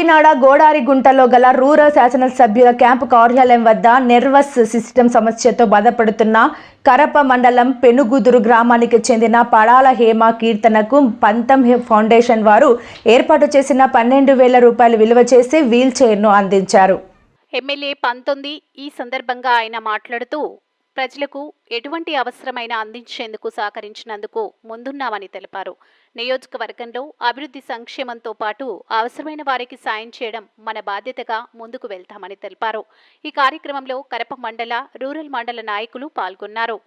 కాకినాడ గోడారిగుంటలో గల రూరల్ శాసనసభ్యుల క్యాంపు కార్యాలయం వద్ద నెర్వస్ సిస్టమ్ సమస్యతో బాధపడుతున్న కరప మండలం పెనుగుదురు గ్రామానికి చెందిన పడాల హేమ కీర్తనకు పంతం ఫౌండేషన్ వారు ఏర్పాటు చేసిన పన్నెండు వేల రూపాయలు విలువ చేసి వీల్ చైర్ను అందించారు. ఎమ్మెల్యే పంతొమ్మిది ఈ సందర్భంగా ఆయన మాట్లాడుతూ ప్రజలకు ఎటువంటి అవసరమైన అందించేందుకు సహకరించినందుకు ముందున్నామని తెలిపారు. నియోజకవర్గంలో అభివృద్ధి సంక్షేమంతో పాటు అవసరమైన వారికి సాయం చేయడం మన బాధ్యతగా ముందుకు వెళ్తామని తెలిపారు. ఈ కార్యక్రమంలో కరప మండల రూరల్ మండల నాయకులు పాల్గొన్నారు.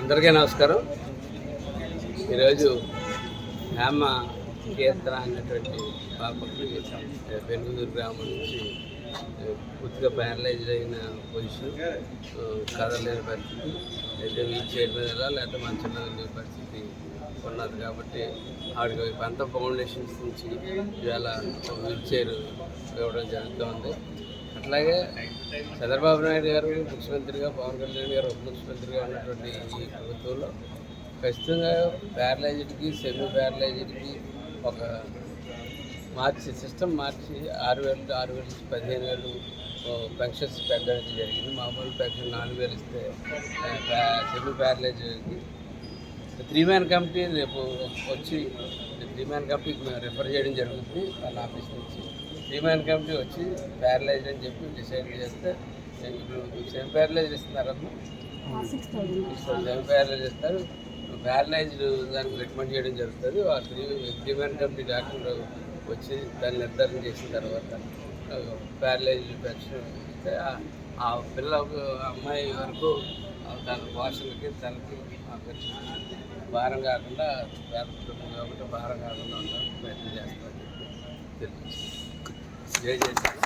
అందరికీ నమస్కారం. ఈరోజు హేమ కేంద్ర అనేటువంటి పాపకి పెనుగుదూరు గ్రామం నుంచి పూర్తిగా ప్యారలైజ్ అయిన పొజిషన్ కదలేని పరిస్థితి అయితే వీల్ చైర్ మీద లేకపోతే మంచం మీద పరిస్థితి ఉన్నది కాబట్టి ఆవిడకి పంత ఫౌండేషన్స్ నుంచి ఇవాళ వీల్ చైర్ ఇవ్వడం జరుగుతుంది అట్లాగే చంద్రబాబు నాయుడు గారు ముఖ్యమంత్రిగా పవన్ కళ్యాణ్ గారు ఉప ముఖ్యమంత్రిగా ఉన్నటువంటి ఈ ప్రభుత్వంలో ఖచ్చితంగా ప్యారలైజ్డ్కి సెమీ ప్యారలైజ్డ్కి ఒక మార్చి సిస్టమ్ మార్చి ఆరు వేలు ఆరు వేలు నుంచి పదిహేను వేలు పెన్షన్స్ పెంచడానికి జరిగింది. మామూలు పెన్షన్ నాలుగు వేలు ఇస్తే సెమీ ప్యారలైజ్డ్కి త్రీ మ్యాన్ కమిటీ రేపు వచ్చి త్రీ మ్యాన్ కమిటీకి మేము రిఫర్ చేయడం జరుగుతుంది. వాళ్ళ ఆఫీస్ నుంచి త్రీ మ్యాన్ కమిటీ వచ్చి ప్యారలైజ్ అని చెప్పి డిసైడ్ చేస్తే ఇప్పుడు సెమీ ప్యారలైజ్ ఇస్తున్నారమ్మా సెమీ ప్యారలైజ్ ఇస్తారు. ప్యారలైజ్డ్ దానికి రికమెండ్ చేయడం జరుగుతుంది. ఆ త్రీ త్రీ కమిటీ డాక్టర్ వచ్చి దాన్ని నిర్ధారణ చేసిన తర్వాత ప్యారలైజ్ పెన్షన్ ఇస్తే ఆ- ఆ పిల్ల అమ్మాయి వరకు తన భాషలకి తనకి భారం కాకుండా పేద కుటుంబం కాబట్టి భారం కాకుండా ఉండడానికి ప్రయత్నం చేస్తామని చెప్పి తెలియజేస్తాను